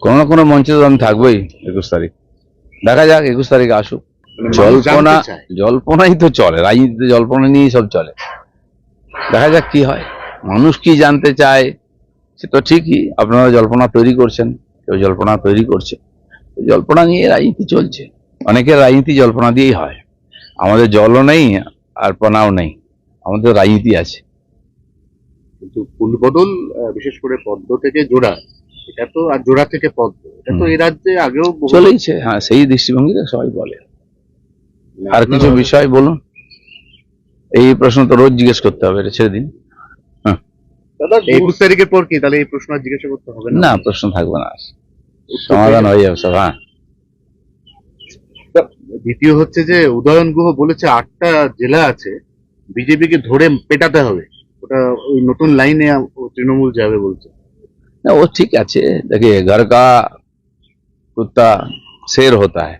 কোনো না কোনো মঞ্চে তো আমি থাকবোই একুশ তারিখ। দেখা যাক একুশ তারিখে আসুক। মানে জল্পনা জল্পনাই তো চলে রাজনীতিতে জল্পনা নিয়েই সব চলে। দেখা যাক কি হয়। মানুষ কি জানতে চায় সে তো ঠিকই আপনারা জল্পনা তৈরি করছেন কেউ জল্পনা তৈরি করছে। জল্পনা নিয়ে রাজনীতি চলছে। অনেকের রাজনীতি জল্পনা দিয়েই হয়। আমাদের জলও নেই আর পনাও নেই। আমাদের রাজনীতি আছে। কিন্তু ফুলবদল বিশেষ করে পদ্ম থেকে জোড়া এটা তো আর জোড়া থেকে পদ্ম। এটা তো। এই রাজ্যে আগেও চলেইছে হ্যাঁ সেই দৃষ্টিভঙ্গিতে সবাই বলে। আর কিছু বিষয় বলুন? এই প্রশ্ন তো রোজ জিজ্ঞেস করতে হবে এটা ছেড়ে দিন। দাদা একুশ তারিখের পর কি? তাহলে এই প্রশ্ন আর জিজ্ঞাসা করতে হবে না? প্রশ্ন থাকবে না। সমাধান হয়ে যাবে সব হ্যাঁ। দ্বিতীয় হচ্ছে যে উদয়ন গুহ বলেছে আটটা জেলা আছে বিজেপিকে ধরে পেটাতে হবে। ওটা ওই নতুন লাইনে তৃণমূল যাবে বলছে। ना वो ठीक अच्छे देखिए घर का कुत्ता शेर होता है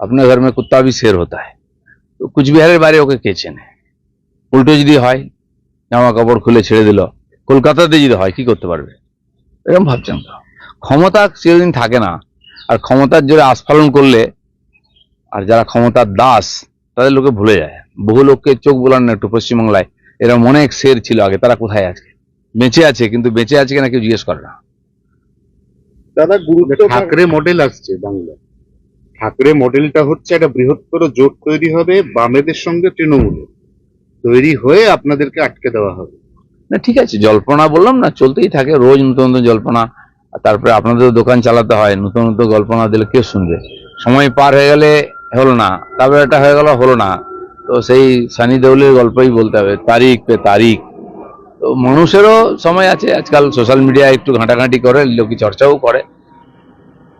अपने घर में कुत्ता भी शेर होता है তো কুচবিহারের বাইরে ওকে কে চেনে উল্টো যদি হয় জামা কাপড় খুলে ছেড়ে দিল কলকাতাতে যদি হয় কি করতে পারবে এরকম ভাবছেন তো ক্ষমতা চিরদিন থাকে না আর ক্ষমতার জোরে আস্ফালন করলে আর যারা ক্ষমতার দাস তাদের লোকে ভুলে যায় বহু লোককে চোখ বোলান না একটু পশ্চিমবাংলায় এরকম অনেক শের ছিল আগে তারা কোথায় আছে বেঁচে আছে কিন্তু বেঁচে আছে কিনা কেউ জিজ্ঞেস করে না। দাদা গুরুত্ব ঠাকরে মডেল আসছে বাংলা ঠাকরে মডেলটা হচ্ছে একটা বৃহত্তর জোট তৈরি হবে বামেদের সঙ্গে তৃণমূলের। তৈরি হয়ে আপনাদেরকে আটকে দেওয়া হবে। না ঠিক আছে জল্পনা বললাম না চলতেই থাকে রোজ নতুন নতুন জল্পনা। আর তারপরে আপনাদের দোকান চালাতে হয় নতুন নতুন গল্পনা দিলে কে শুনবে? সময় পার হয়ে গেলে হলো না তারপরে এটা হয়ে গেল হলো না। তো সেই সানি দেউলের গল্পই বলতে হবে তারিখ পে তারিখ। তো মানুষেরও সময় আছে। আজকাল সোশ্যাল মিডিয়ায় একটু ঘাঁটাঘাঁটি করে লোকে চর্চাও করে।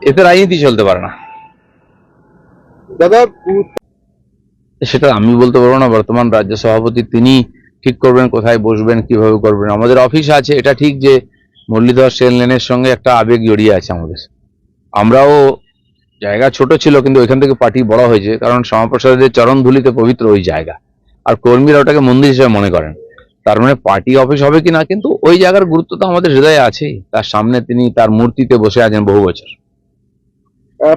এতে রাজনীতি চলতে পারে না। দাদা সেটা আমি বলতে পারব না বর্তমান রাজ্য সভাপতি তিনি ঠিক করবেন কোথায় বসবেন কীভাবে করবেন। আমাদের অফিস আছে এটা ঠিক যে মুরলীধর সেন লেনের সঙ্গে একটা আবেগ জড়িয়ে আছে আমাদের। আমরাও জায়গা ছোট ছিল কিন্তু ওইখান থেকে পার্টি বড় হয়েছে কারণ শ্যামাপ্রসাদের চরণ ধুলিতে পবিত্র ওই জায়গা। আর কর্মীরা ওটাকে মন্দির হিসেবে মনে করেন। তার মানে পার্টি অফিস হবে কি না কিন্তু ওই জায়গার গুরুত্ব তো আমাদের হৃদয়ে আছেই। তার সামনে তিনি তার মূর্তিতে বসে আছেন বহু বছর।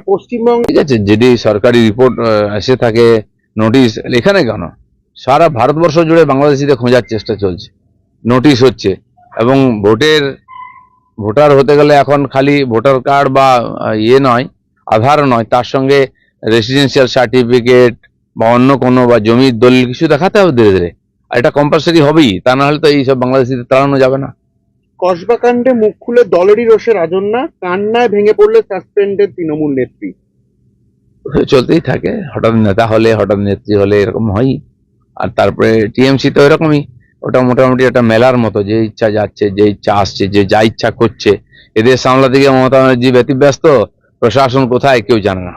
পশ্চিমবঙ্গ ঠিক আছে যদি সরকারি রিপোর্ট এসে থাকে নোটিশ এখানে কেন? সারা ভারতবর্ষ জুড়ে বাংলাদেশিদের খোঁজার চেষ্টা চলছে। নোটিশ হচ্ছে। এবং ভোটের ভোটার হতে গেলে এখন খালি ভোটার কার্ড বা ইয়ে নয় আধার নয় তার সঙ্গে রেসিডেন্সিয়াল সার্টিফিকেট বা অন্য কোনো বা জমির দলিল কিছু দেখাতে হবে ধীরে ধীরে। আর এটা কম্পালসারি হবেই তা না হলে তো এইসব বাংলাদেশিদের তাড়ানো যাবে না। কসবা কাণ্ডে মুখ খুলে দলেরই রোষে রাজন্যা কান্নায় ভেঙে পড়লে সাসপেন্ডেড তৃণমূল নেত্রী। চলতেই থাকে হঠাৎ নেতা হলে হঠাৎ নেত্রী হলে এরকম হয়ই। আর তারপরে টিএমসি তো এরকমই ওটা মোটামুটি একটা মেলার মতো যে ইচ্ছা যাচ্ছে যে ইচ্ছা আসছে যে যা ইচ্ছা করছে। এদের সামলাতে গিয়ে মমতা ব্যানার্জি ব্যতিব্যস্ত প্রশাসন কোথায় কেউ জানে না।